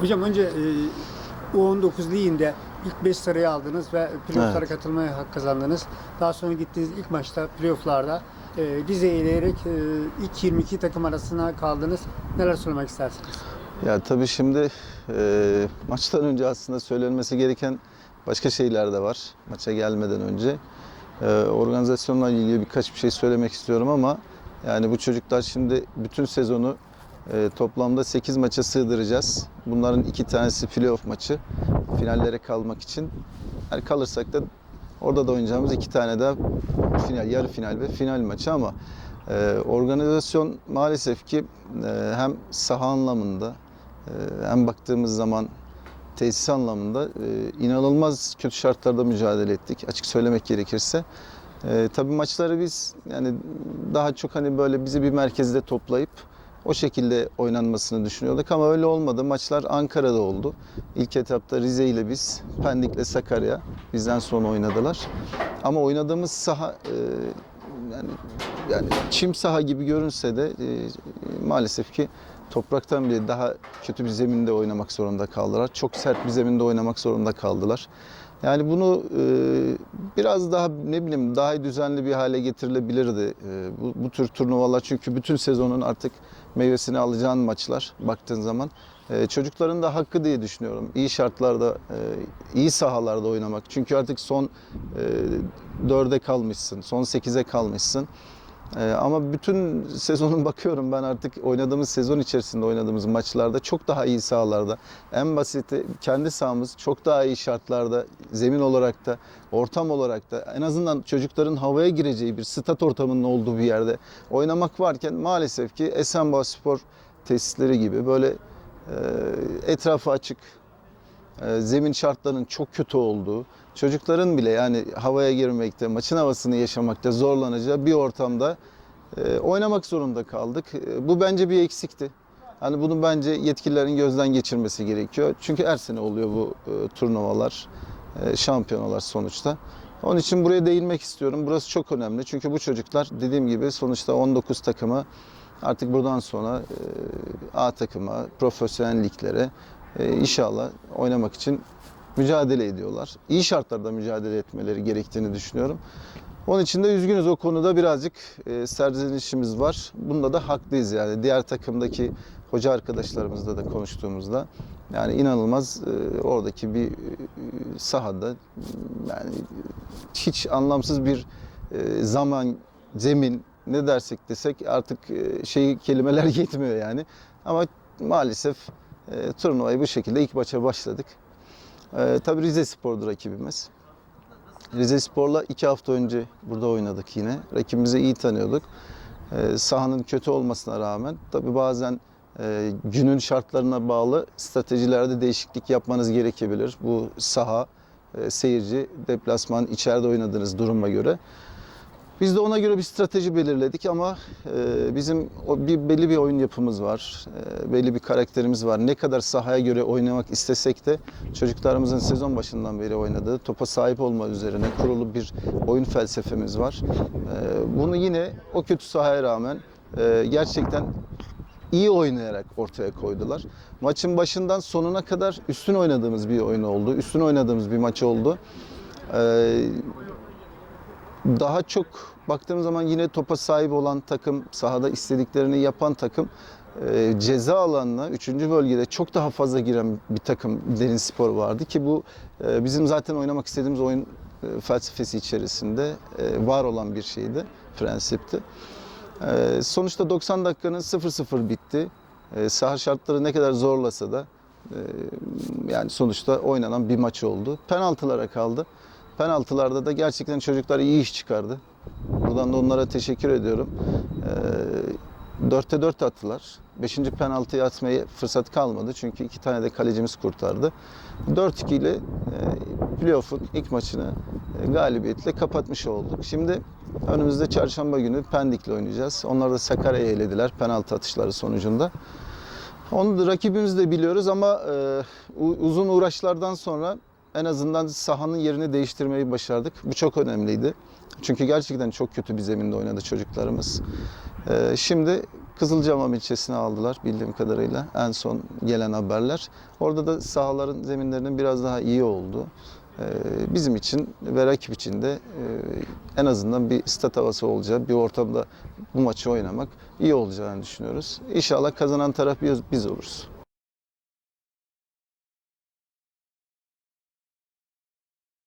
Hocam önce e, U19 liginde ilk 5 sırayı aldınız ve playofflara Evet. katılmaya hak kazandınız. Daha sonra gittiğiniz ilk maçta playofflarda e, Rize'yi eleyerek e, ilk 22 takım arasına kaldınız. Neler söylemek istersiniz? Ya tabii şimdi e, maçtan önce aslında söylenmesi gereken başka şeyler de var. Maça gelmeden önce. E, organizasyonla ilgili birkaç bir şey söylemek istiyorum ama yani bu çocuklar şimdi bütün sezonu e, toplamda 8 maça sığdıracağız. Bunların iki tanesi playoff maçı. Finallere kalmak için. Yani kalırsak da orada da oynayacağımız iki tane daha final, yarı final ve final maçı ama e, organizasyon maalesef ki e, hem saha anlamında e, hem baktığımız zaman tesis anlamında e, inanılmaz kötü şartlarda mücadele ettik açık söylemek gerekirse. E, tabii maçları biz yani daha çok hani böyle bizi bir merkezde toplayıp o şekilde oynanmasını düşünüyorduk ama öyle olmadı. Maçlar Ankara'da oldu. İlk etapta Rize ile biz, Pendik'le Sakarya bizden sonra oynadılar. Ama oynadığımız saha e, yani yani çim saha gibi görünse de e, maalesef ki topraktan bile daha kötü bir zeminde oynamak zorunda kaldılar. Çok sert bir zeminde oynamak zorunda kaldılar. Yani bunu e, biraz daha ne bileyim daha düzenli bir hale getirilebilirdi e, bu, bu tür turnuvalar çünkü bütün sezonun artık meyvesini alacağın maçlar baktığın zaman e, çocukların da hakkı diye düşünüyorum. İyi şartlarda, e, iyi sahalarda oynamak. Çünkü artık son e, dörde kalmışsın, son sekize kalmışsın. Ee, ama bütün sezonun bakıyorum ben artık oynadığımız sezon içerisinde oynadığımız maçlarda çok daha iyi sahalarda. En basiti kendi sahamız çok daha iyi şartlarda zemin olarak da ortam olarak da en azından çocukların havaya gireceği bir stat ortamının olduğu bir yerde oynamak varken maalesef ki Esenboğa Spor tesisleri gibi böyle e, etrafı açık zemin şartlarının çok kötü olduğu, çocukların bile yani havaya girmekte, maçın havasını yaşamakta zorlanacağı bir ortamda e, oynamak zorunda kaldık. E, bu bence bir eksikti. Hani bunu bence yetkililerin gözden geçirmesi gerekiyor. Çünkü her sene oluyor bu e, turnuvalar, e, şampiyonalar sonuçta. Onun için buraya değinmek istiyorum. Burası çok önemli. Çünkü bu çocuklar dediğim gibi sonuçta 19 takımı artık buradan sonra e, A takıma, profesyonel liglere e, inşallah oynamak için mücadele ediyorlar. İyi şartlarda mücadele etmeleri gerektiğini düşünüyorum. Onun için de üzgünüz o konuda birazcık e, serzenişimiz var. Bunda da haklıyız yani. Diğer takımdaki hoca arkadaşlarımızla da konuştuğumuzda yani inanılmaz e, oradaki bir e, sahada yani hiç anlamsız bir zaman, zemin ne dersek desek artık şey kelimeler yetmiyor yani. Ama maalesef e, turnuvayı bu şekilde ilk maça başladık. E, tabii Rize Spor'du rakibimiz. Rize Spor'la iki hafta önce burada oynadık yine. Rakibimizi iyi tanıyorduk. E, sahanın kötü olmasına rağmen tabii bazen e, günün şartlarına bağlı stratejilerde değişiklik yapmanız gerekebilir. Bu saha, e, seyirci, deplasman, içeride oynadığınız duruma göre. Biz de ona göre bir strateji belirledik ama e, bizim o bir belli bir oyun yapımız var, e, belli bir karakterimiz var. Ne kadar sahaya göre oynamak istesek de çocuklarımızın sezon başından beri oynadığı topa sahip olma üzerine kurulu bir oyun felsefemiz var. E, bunu yine o kötü sahaya rağmen e, gerçekten iyi oynayarak ortaya koydular. Maçın başından sonuna kadar üstün oynadığımız bir oyun oldu, üstün oynadığımız bir maç oldu. E, daha çok baktığım zaman yine topa sahip olan takım, sahada istediklerini yapan takım e, ceza alanına 3. bölgede çok daha fazla giren bir takım Derin Spor vardı ki bu e, bizim zaten oynamak istediğimiz oyun e, felsefesi içerisinde e, var olan bir şeydi, prensipti. E, sonuçta 90 dakikanın 0-0 bitti. E, saha şartları ne kadar zorlasa da e, yani sonuçta oynanan bir maç oldu. Penaltılara kaldı. Penaltılarda da gerçekten çocuklar iyi iş çıkardı. Buradan da onlara teşekkür ediyorum. Ee, dörtte dört attılar. Beşinci penaltıyı atmaya fırsat kalmadı. Çünkü iki tane de kalecimiz kurtardı. 4-2 ile e, playoff'un ilk maçını e, galibiyetle kapatmış olduk. Şimdi önümüzde çarşamba günü Pendik'le oynayacağız. Onlar da Sakarya'yı elediler penaltı atışları sonucunda. Onu da rakibimizi de biliyoruz ama e, uzun uğraşlardan sonra en azından sahanın yerini değiştirmeyi başardık. Bu çok önemliydi. Çünkü gerçekten çok kötü bir zeminde oynadı çocuklarımız. E, şimdi Kızılcahamam ilçesine aldılar bildiğim kadarıyla en son gelen haberler. Orada da sahaların zeminlerinin biraz daha iyi oldu. Ee, Bizim için ve rakip için de e, en azından bir stat havası olacağı, bir ortamda bu maçı oynamak iyi olacağını düşünüyoruz. İnşallah kazanan taraf biz- biz oluruz.